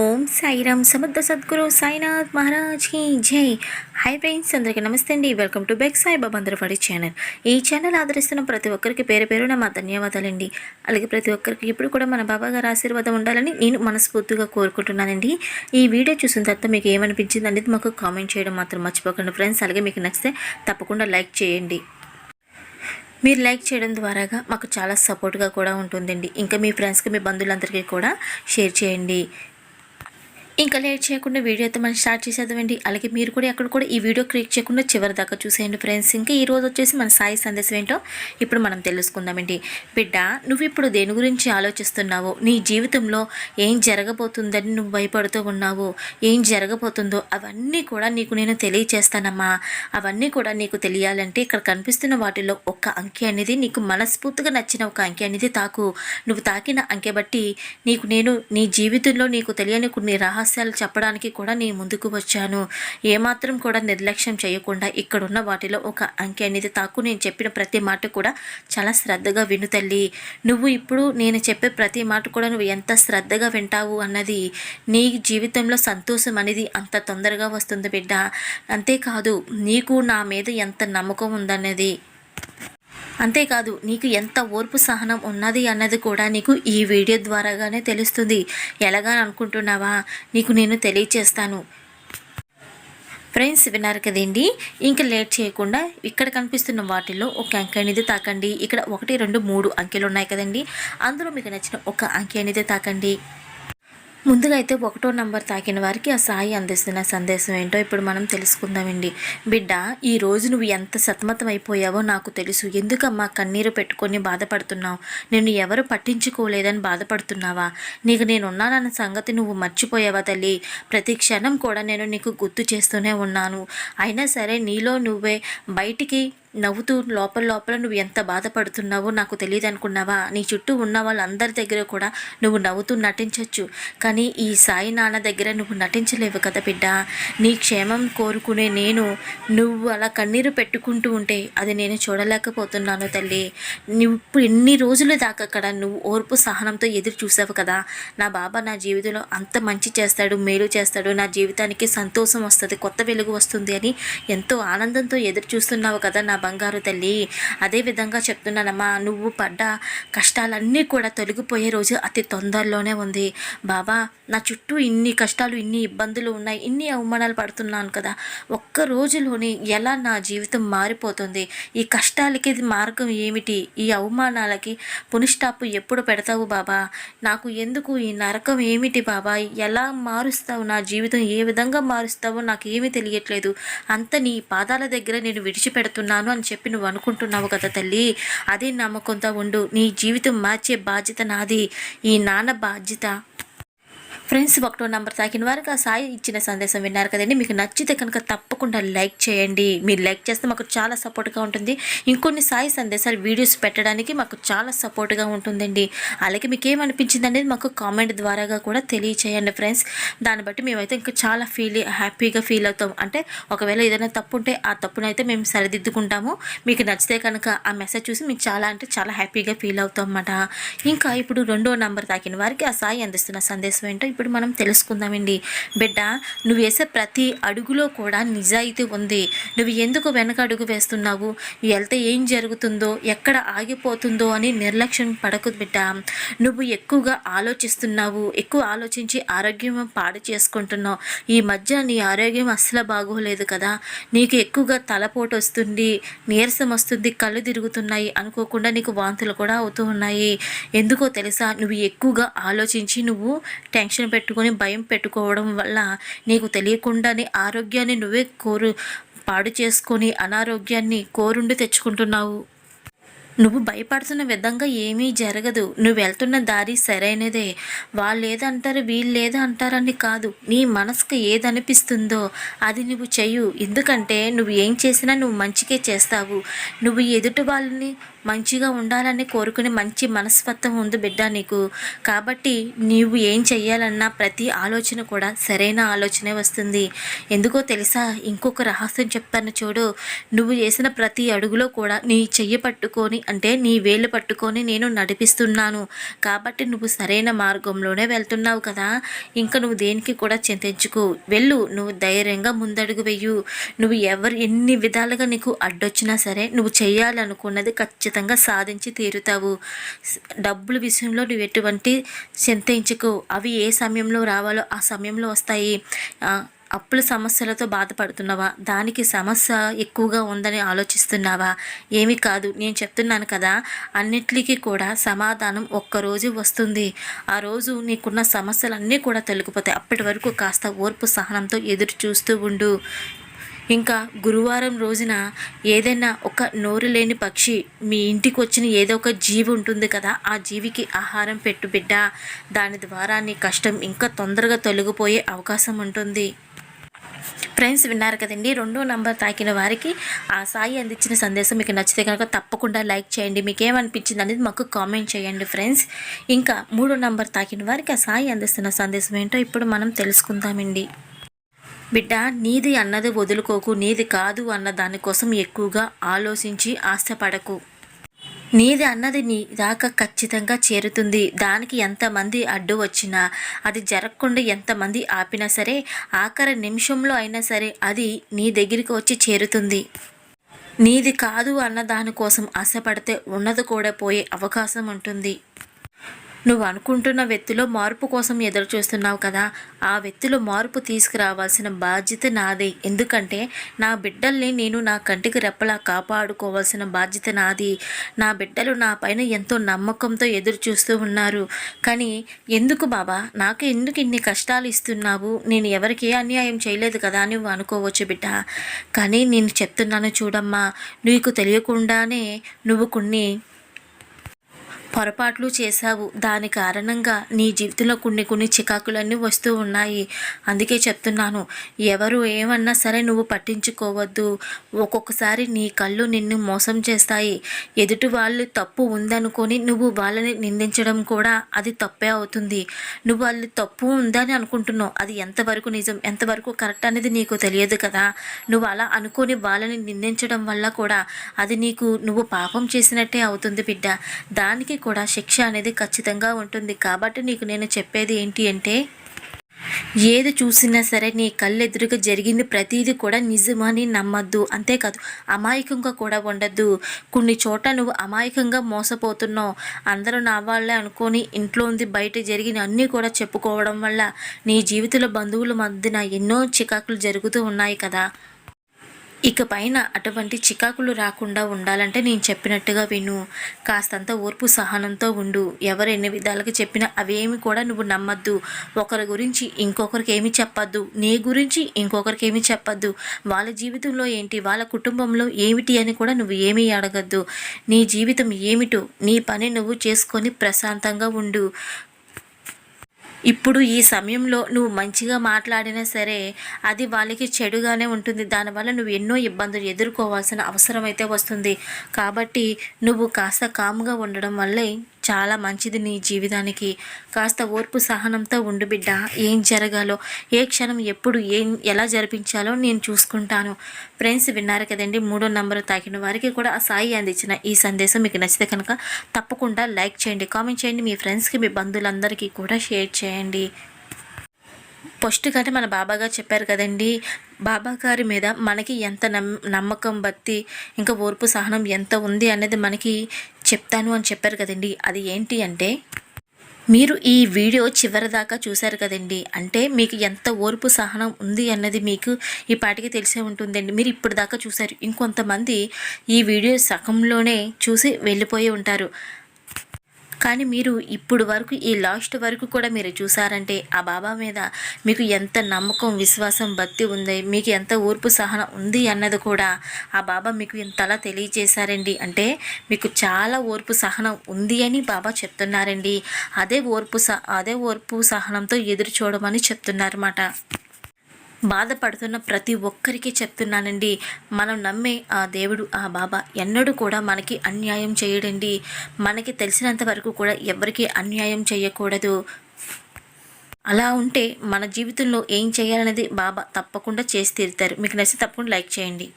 ఓం సాయిరామ్ సమర్థ సద్గురు సాయినాథ్ మహారాజ్కి జై. హై ఫ్రెండ్స్ అందరికీ నమస్తే అండి. వెల్కమ్ టు బెక్ సాయి బాబంద్రపడి ఛానల్. ఈ ఛానల్ ఆదరిస్తున్న ప్రతి ఒక్కరికి పేరు పేరున మా ధన్యవాదాలండి. అలాగే ప్రతి ఒక్కరికి ఇప్పుడు కూడా మన బాబా గారి ఆశీర్వాదం ఉండాలని నేను మనస్ఫూర్తిగా కోరుకుంటున్నానండి. ఈ వీడియో చూసిన తర్వాత మీకు ఏమనిపించింది అనేది మాకు కామెంట్ చేయడం మాత్రం మర్చిపోకండి ఫ్రెండ్స్. అలాగే మీకు నచ్చితే తప్పకుండా లైక్ చేయండి. మీరు లైక్ చేయడం ద్వారాగా మాకు చాలా సపోర్ట్గా కూడా ఉంటుందండి. ఇంకా మీ ఫ్రెండ్స్కి మీ బంధువులందరికీ కూడా షేర్ చేయండి. ఇంకా లేట్ చేయకుండా వీడియో అయితే మనం స్టార్ట్ చేసేద్దామండి. అలాగే మీరు కూడా ఎక్కడ కూడా ఈ వీడియో క్రియేట్ చేయకుండా చివరి దాకా చూసేయండి ఫ్రెండ్స్. ఇంకా ఈ రోజు వచ్చేసి మన సాయి సందేశం ఏంటో ఇప్పుడు మనం తెలుసుకుందామండి. బిడ్డ నువ్వు ఇప్పుడు దేని గురించి ఆలోచిస్తున్నావో? నీ జీవితంలో ఏం జరగబోతుందని నువ్వు భయపడుతూ ఉన్నావు? ఏం జరగబోతుందో? అవన్నీ కూడా నీకు నేను తెలియచేస్తానమ్మా. అవన్నీ కూడా నీకు తెలియాలంటే ఇక్కడ కనిపిస్తున్న వాటిలో ఒక్క అంకె అనేది నీకు మనస్ఫూర్తిగా నచ్చిన ఒక అంకె అనేది తాకు. నువ్వు తాకిన అంకె బట్టి నీకు నేను నీ జీవితంలో నీకు తెలియని కొన్ని రహస్యాలు చెప్పడానికి కూడా నీ ముందుకు వచ్చాను. ఏమాత్రం కూడా నిర్లక్ష్యం చేయకుండా ఇక్కడున్న వాటిలో ఒక అంకె అనేది తాకు. నేను చెప్పిన ప్రతి మాట కూడా చాలా శ్రద్ధగా విను తల్లి. నువ్వు ఇప్పుడు నేను చెప్పే ప్రతి మాట కూడా నువ్వు ఎంత శ్రద్ధగా వింటావు అన్నది నీ జీవితంలో సంతోషం అనేది అంత తొందరగా వస్తుంది బిడ్డ. అంతేకాదు నీకు నా మీద ఎంత నమ్మకం ఉందన్నది. అంతేకాదు నీకు ఎంత ఓర్పు సహనం ఉన్నది అన్నది కూడా నీకు ఈ వీడియో ద్వారాగానే తెలుస్తుంది. ఎలాగా అనుకుంటున్నావా? నీకు నేను తెలియచేస్తాను. ఫ్రెండ్స్ విన్నారు కదండి? ఇంకా లేట్ చేయకుండా ఇక్కడ కనిపిస్తున్న వాటిల్లో ఒక అంకె అనేది తాకండి. ఇక్కడ ఒకటి రెండు మూడు అంకెలు ఉన్నాయి కదండి. అందులో మీకు నచ్చిన ఒక అంకె అనేది తాకండి. ముందుగా అయితే ఒకటో నంబర్ తాకిన వారికి ఆ సాయి అందిస్తున్న సందేశం ఏంటో ఇప్పుడు మనం తెలుసుకుందామండి. బిడ్డ ఈ రోజు నువ్వు ఎంత సతమతం అయిపోయావో నాకు తెలుసు. ఎందుకమ్మా కన్నీరు పెట్టుకొని బాధపడుతున్నావు? నేను ఎవరు పట్టించుకోలేదని బాధపడుతున్నావా? నీకు నేను ఉన్నానన్న సంగతి నువ్వు మర్చిపోయావా తల్లి? ప్రతి క్షణం కూడా నేను నీకు గుర్తు చేస్తూనే ఉన్నాను. అయినా సరే నీలో నువ్వే బయటికి నవ్వుతూ లోపల లోపల నువ్వు ఎంత బాధపడుతున్నావో నాకు తెలియదు అనుకున్నావా? నీ చుట్టూ ఉన్న వాళ్ళందరి దగ్గర కూడా నువ్వు నవ్వుతూ నటించవచ్చు కానీ ఈ సాయి నాన్న దగ్గర నువ్వు నటించలేవు కదా బిడ్డ? నీ క్షేమం కోరుకునే నేను నువ్వు అలా కన్నీరు పెట్టుకుంటూ ఉంటే అది నేను చూడలేకపోతున్నాను తల్లి. నువ్వు ఇప్పుడు ఎన్ని రోజులు దాకా అక్కడ నువ్వు ఓర్పు సహనంతో ఎదురు చూసావు కదా? నా బాబా నా జీవితంలో అంత మంచి చేస్తాడు మేలు చేస్తాడు. నా జీవితానికి సంతోషం వస్తుంది కొత్త వెలుగు వస్తుంది అని ఎంతో ఆనందంతో ఎదురు చూస్తున్నావు కదా నా బంగారు తల్లి. అదే విధంగా చెప్తున్నానమ్మా నువ్వు పడ్డ కష్టాలన్నీ కూడా తొలగిపోయే రోజు అతి తొందరలోనే ఉంది. బాబా నా చుట్టూ ఇన్ని కష్టాలు ఇన్ని ఇబ్బందులు ఉన్నాయి ఇన్ని అవమానాలు పడుతున్నాను కదా. ఒక్క రోజులోనే ఎలా నా జీవితం మారిపోతుంది? ఈ కష్టాలకి మార్గం ఏమిటి? ఈ అవమానాలకి పునిష్టాపు ఎప్పుడు పెడతావు బాబా? నాకు ఎందుకు ఈ నరకం ఏమిటి బాబా? ఎలా మారుస్తావు? నా జీవితం ఏ విధంగా మారుస్తావో నాకు ఏమీ తెలియట్లేదు. అంత నీ పాదాల దగ్గర నేను విడిచిపెడుతున్నాను అని చెప్పి నువ్వు అనుకుంటున్నావు కదా తల్లి. అదే నమ్మకంతో ఉండు. నీ జీవితం మార్చే బాధ్యత నాది. ఈ నాన్న బాధ్యత. ఫ్రెండ్స్ ఒకటో నంబర్ తాకిన వారికి ఆ సాయి ఇచ్చిన సందేశం విన్నారు కదండి. మీకు నచ్చితే కనుక తప్పకుండా లైక్ చేయండి. మీరు లైక్ చేస్తే మాకు చాలా సపోర్ట్గా ఉంటుంది. ఇంకొన్ని సాయి సందేశాలు వీడియోస్ పెట్టడానికి మాకు చాలా సపోర్ట్గా ఉంటుందండి. అలాగే మీకు ఏమనిపించింది అనేది మాకు కామెంట్ ద్వారాగా కూడా తెలియచేయండి ఫ్రెండ్స్. దాన్ని బట్టి మేమైతే ఇంకా చాలా ఫీల్ హ్యాపీగా ఫీల్ అవుతాం. అంటే ఒకవేళ ఏదైనా తప్పు ఉంటే ఆ తప్పునైతే మేము సరిదిద్దుకుంటాము. మీకు నచ్చితే కనుక ఆ మెసేజ్ చూసి మేము చాలా అంటే చాలా హ్యాపీగా ఫీల్ అవుతాం అన్నమాట. ఇంకా ఇప్పుడు రెండో నంబర్ తాకిన వారికి ఆ సాయి అందిస్తున్న సందేశం ఏంటో ఇప్పుడు మనం తెలుసుకుందామండి. బిడ్డ నువ్వు వేసే ప్రతి అడుగులో కూడా నిజాయితీ ఉంది. నువ్వు ఎందుకు వెనక అడుగు వేస్తున్నావు? వెళ్తే ఏం జరుగుతుందో ఎక్కడ ఆగిపోతుందో అని నిర్లక్ష్యం పడకు బిడ్డ. నువ్వు ఎక్కువగా ఆలోచిస్తున్నావు. ఎక్కువ ఆలోచించి ఆరోగ్యం పాడు చేసుకుంటున్నావు. ఈ మధ్య నీ ఆరోగ్యం అస్సలు బాగోలేదు కదా. నీకు ఎక్కువగా తలపోటు వస్తుంది నీరసం వస్తుంది కళ్ళు తిరుగుతున్నాయి అనుకోకుండా నీకు వాంతులు కూడా అవుతూ ఉన్నాయి. ఎందుకో తెలుసా? నువ్వు ఎక్కువగా ఆలోచించి నువ్వు టెన్షన్ పెట్టుకొని భయం పెట్టుకోవడం వల్ల నీకు తెలియకుండానే ఆరోగ్యాన్ని నువ్వే కోరు పాడు చేసుకొని అనారోగ్యాన్ని కోరుండి తెచ్చుకుంటున్నావు. నువ్వు భయపడుతున్న విధంగా ఏమీ జరగదు. నువ్వు వెళ్తున్న దారి సరైనదే. వాళ్ళు ఏదంటారు వీళ్ళు ఏదో అంటారని కాదు. నీ మనసుకు ఏదనిపిస్తుందో అది నువ్వు చెయ్యు. ఎందుకంటే నువ్వు ఏం చేసినా నువ్వు మంచికే చేస్తావు. నువ్వు ఎదుటి వాళ్ళని మంచిగా ఉండాలని కోరుకునే మంచి మనస్తత్వం ఉంది బిడ్డ నీకు. కాబట్టి నీవు ఏం చెయ్యాలన్నా ప్రతి ఆలోచన కూడా సరైన ఆలోచనే వస్తుంది. ఎందుకో తెలుసా? ఇంకొక రహస్యం చెప్తాను చూడు. నువ్వు చేసిన ప్రతి అడుగులో కూడా నీ చెయ్యి పట్టుకొని అంటే నీ వేలు పట్టుకొని నేను నడిపిస్తున్నాను. కాబట్టి నువ్వు సరైన మార్గంలోనే వెళ్తున్నావు కదా. ఇంకా నువ్వు దేనికి కూడా చింతించుకో. వెళ్ళు నువ్వు ధైర్యంగా ముందడుగు వెయ్యు నువ్వు ఎవరు ఎన్ని విధాలుగా నీకు అడ్డొచ్చినా సరే నువ్వు చేయాలనుకున్నది ఖచ్చితంగా సాధించి తీరుతావు. డబ్బుల విషయంలో నువ్వు ఎటువంటి చింతించుకు. అవి ఏ సమయంలో రావాలో ఆ సమయంలో వస్తాయి. అప్పుల సమస్యలతో బాధపడుతున్నావా? దానికి సమస్య ఎక్కువగా ఉందని ఆలోచిస్తున్నావా? ఏమి కాదు. నేను చెప్తున్నాను కదా అన్నిటికీ కూడా సమాధానం ఒక్కరోజు వస్తుంది. ఆ రోజు నీకున్న సమస్యలన్నీ కూడా తొలగిపోతాయి. అప్పటి వరకు కాస్త ఓర్పు సహనంతో ఎదురు చూస్తూ ఉండు. ఇంకా గురువారం రోజున ఏదైనా ఒక నోరు లేని పక్షి మీ ఇంటికి వచ్చిన ఏదో ఒక జీవి ఉంటుంది కదా ఆ జీవికి ఆహారం పెట్టు బిడ్డ. దాని ద్వారా నీ కష్టం ఇంకా తొందరగా తొలగిపోయే అవకాశం ఉంటుంది. ఫ్రెండ్స్ విన్నారు కదండి? రెండో నంబర్ తాకిన వారికి ఆ సాయి అందించిన సందేశం మీకు నచ్చితే కనుక తప్పకుండా లైక్ చేయండి. మీకు ఏమనిపించింది అనేది మాకు కామెంట్ చేయండి ఫ్రెండ్స్. ఇంకా మూడో నంబర్ తాకిన వారికి ఆ సాయి అందిస్తున్న సందేశం ఏంటో ఇప్పుడు మనం తెలుసుకుందామండి. బిడ్డ నీది అన్నది వదులుకోకు నీది కాదు అన్న దానికోసం ఎక్కువగా ఆలోచించి ఆశపడకు. నీది అన్నది నీ దాకా ఖచ్చితంగా చేరుతుంది. దానికి ఎంతమంది అడ్డు వచ్చినా అది జరగకుండా ఎంతమంది ఆపినా సరే ఆఖరి నిమిషంలో అయినా సరే అది నీ దగ్గరికి వచ్చి చేరుతుంది. నీది కాదు అన్న దానికోసం ఆశపడితే ఉన్నది కూడా పోయే అవకాశం ఉంటుంది. నువ్వు అనుకుంటున్న వ్యక్తిలో మార్పు కోసం ఎదురు చూస్తున్నావు కదా ఆ వ్యక్తిలో మార్పు తీసుకురావాల్సిన బాధ్యత నాదే. ఎందుకంటే నా బిడ్డల్ని నేను నా కంటికి రెప్పలా కాపాడుకోవాల్సిన బాధ్యత నాది. నా బిడ్డలు నా పైన ఎంతో నమ్మకంతో ఎదురు చూస్తూ ఉన్నారు. కానీ ఎందుకు బాబా? నాకు ఎందుకు ఇన్ని కష్టాలు ఇస్తున్నావు? నేను ఎవరికి ఏ అన్యాయం చేయలేదు కదా నువ్వు అనుకోవచ్చు బిడ్డ. కానీ నేను చెప్తున్నాను చూడమ్మా నీకు తెలియకుండానే నువ్వు కొన్ని పొరపాట్లు చేశావు. దాని కారణంగా నీ జీవితంలో కొన్ని కొన్ని చికాకులన్నీ వస్తూ ఉన్నాయి. అందుకే చెప్తున్నాను ఎవరు ఏమన్నా సరే నువ్వు పట్టించుకోవద్దు. ఒక్కొక్కసారి నీ కళ్ళు నిన్ను మోసం చేస్తాయి. ఎదుటి వాళ్ళు తప్పు ఉందనుకొని నువ్వు వాళ్ళని నిందించడం కూడా అది తప్పే అవుతుంది. నువ్వు వాళ్ళు తప్పు ఉందని అనుకుంటున్నావు. అది ఎంతవరకు నిజం ఎంతవరకు కరెక్ట్ అనేది నీకు తెలియదు కదా. నువ్వు అలా అనుకొని వాళ్ళని నిందించడం వల్ల కూడా అది నీకు నువ్వు పాపం చేసినట్టే అవుతుంది బిడ్డ. దానికి కూడా శిక్ష అనేది ఖచ్చితంగా ఉంటుంది. కాబట్టి నీకు నేను చెప్పేది ఏంటి అంటే ఏది చూసినా సరే నీ కళ్ళెదురుగా జరిగింది ప్రతిదీ కూడా నిజమని నమ్మద్దు. అంతేకాదు అమాయకంగా కూడా ఉండద్దు. కొన్ని చోట నువ్వు అమాయకంగా మోసపోతున్నావు. అందరూ నా వాళ్ళే అనుకొని ఇంట్లో ఉంది బయట జరిగిన అన్నీ కూడా చెప్పుకోవడం వల్ల నీ జీవితంలో బంధువుల మధ్యన ఎన్నో చికాకులు జరుగుతూ ఉన్నాయి కదా. ఇక పైన అటువంటి చికాకులు రాకుండా ఉండాలంటే నేను చెప్పినట్టుగా విను. కాస్తంత ఓర్పు సహనంతో ఉండు. ఎవరు ఎన్ని విధాలుగా చెప్పినా అవేమి కూడా నువ్వు నమ్మద్దు. ఒకరి గురించి ఇంకొకరికి ఏమి చెప్పద్దు. నీ గురించి ఇంకొకరికి ఏమి చెప్పద్దు. వాళ్ళ జీవితంలో ఏంటి? వాళ్ళ కుటుంబంలో ఏమిటి అని కూడా నువ్వు ఏమీ అడగద్దు. నీ జీవితం ఏమిటో నీ పని నువ్వు చేసుకొని ప్రశాంతంగా ఉండు. ఇప్పుడు ఈ సమయంలో నువ్వు మంచిగా మాట్లాడినా సరే అది వాళ్ళకి చెడుగానే ఉంటుంది. దానివల్ల నువ్వు ఎన్నో ఇబ్బందులు ఎదుర్కోవాల్సిన అవసరం అయితే వస్తుంది. కాబట్టి నువ్వు కాస్త కామ్గా ఉండడం వల్లే చాలా మంచిది నీ జీవితానికి. కాస్త ఓర్పు సహనంతో ఉండు బిడ్డ. ఏం జరగాలో ఏ క్షణం ఎప్పుడు ఏం ఎలా జరిపించాలో నేను చూసుకుంటాను. ఫ్రెండ్స్ విన్నారు కదండి మూడో నంబర్ తాకిన వారికి కూడా ఆ సాయి అందించిన ఈ సందేశం మీకు నచ్చితే కనుక తప్పకుండా లైక్ చేయండి కామెంట్ చేయండి మీ ఫ్రెండ్స్కి మీ బంధువులందరికీ కూడా షేర్ చేయండి. ఫస్ట్ కంటే మన బాబాగారు చెప్పారు కదండి బాబా గారి మీద మనకి ఎంత నమ్మకం భక్తి ఇంకా ఓర్పు సహనం ఎంత ఉంది అనేది మనకి చెప్తాను అని చెప్పారు కదండి. అది ఏంటి అంటే మీరు ఈ వీడియో చివరి దాకా చూశారు కదండి. అంటే మీకు ఎంత ఓర్పు సహనం ఉంది అన్నది మీకు ఈ పాటికి తెలిసే ఉంటుందండి. మీరు ఇప్పుడు దాకా చూశారు. ఇంకొంతమంది ఈ వీడియో సగంలోనే చూసి వెళ్ళిపోయి ఉంటారు. కానీ మీరు ఇప్పుడు వరకు ఈ లాస్ట్ వరకు కూడా మీరు చూసారంటే ఆ బాబా మీద మీకు ఎంత నమ్మకం విశ్వాసం భక్తి ఉంది మీకు ఎంత ఓర్పు సహనం ఉంది అన్నది కూడా ఆ బాబా మీకు ఇంతలా తెలియజేశారండి. అంటే మీకు చాలా ఓర్పు సహనం ఉంది అని బాబా చెప్తున్నారండి. అదే ఓర్పు స అదే ఓర్పు సహనంతో ఎదురు చూడమని చెప్తున్నారన్నమాట. బాధపడుతున్న ప్రతి ఒక్కరికి చెప్తున్నానండి. మనం నమ్మే ఆ దేవుడు ఆ బాబా ఎన్నడూ కూడా మనకి అన్యాయం చేయడండి. మనకి తెలిసినంత వరకు కూడా ఎవరికి అన్యాయం చేయకూడదు. అలా ఉంటే మన జీవితంలో ఏం చేయాలనేది బాబా తప్పకుండా చేసి తీరుతారు. మీకు నచ్చి తప్పకుండా లైక్ చేయండి.